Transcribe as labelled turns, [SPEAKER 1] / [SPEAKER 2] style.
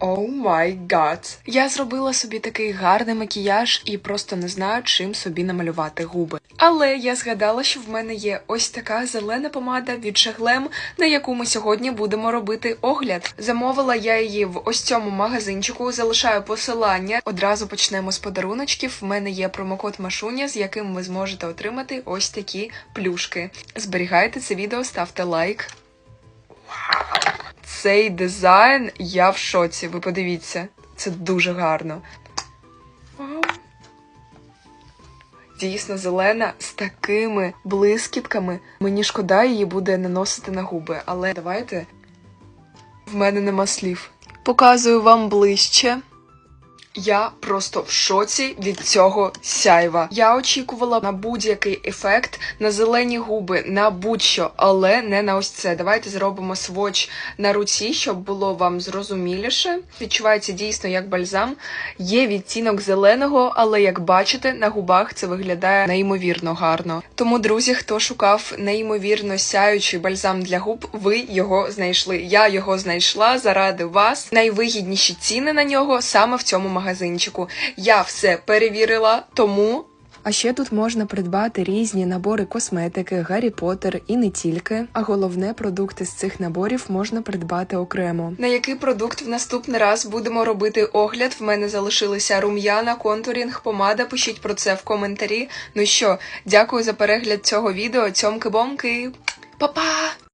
[SPEAKER 1] О май гад. Я зробила собі такий гарний макіяж і просто не знаю, чим собі намалювати губи. Але я згадала, що в мене є ось така зелена помада від Шаглем, на яку ми сьогодні будемо робити огляд. Замовила я її в ось цьому магазинчику. Залишаю посилання. Одразу почнемо з подаруночків. В мене є промокод Машуня, з яким ви зможете отримати ось такі плюшки. Зберігайте це відео, ставте лайк. Цей дизайн я в шоці. Ви подивіться, це дуже гарно. Дійсно зелена з такими блискітками. Мені шкода її буде наносити на губи, але давайте. В мене нема слів. Показую вам ближче. Я просто в шоці від цього сяйва. Я очікувала на будь-який ефект, на зелені губи, на будь-що, але не на ось це. Давайте зробимо своч на руці, щоб було вам зрозуміліше. Відчувається дійсно як бальзам. Є відтінок зеленого, але як бачите, на губах це виглядає неймовірно гарно. Тому, друзі, хто шукав неймовірно сяючий бальзам для губ, ви його знайшли. Я його знайшла заради вас. Найвигідніші ціни на нього саме в цьому магазинчику. Я все перевірила, тому. А ще тут можна придбати різні набори косметики, Гаррі Поттер і не тільки. А головне, продукти з цих наборів можна придбати окремо. На який продукт в наступний раз будемо робити огляд? В мене залишилися рум'яна, контурінг, помада. Пишіть про це в коментарі. Ну що, дякую за перегляд цього відео. Цьомки-бомки. Па-па!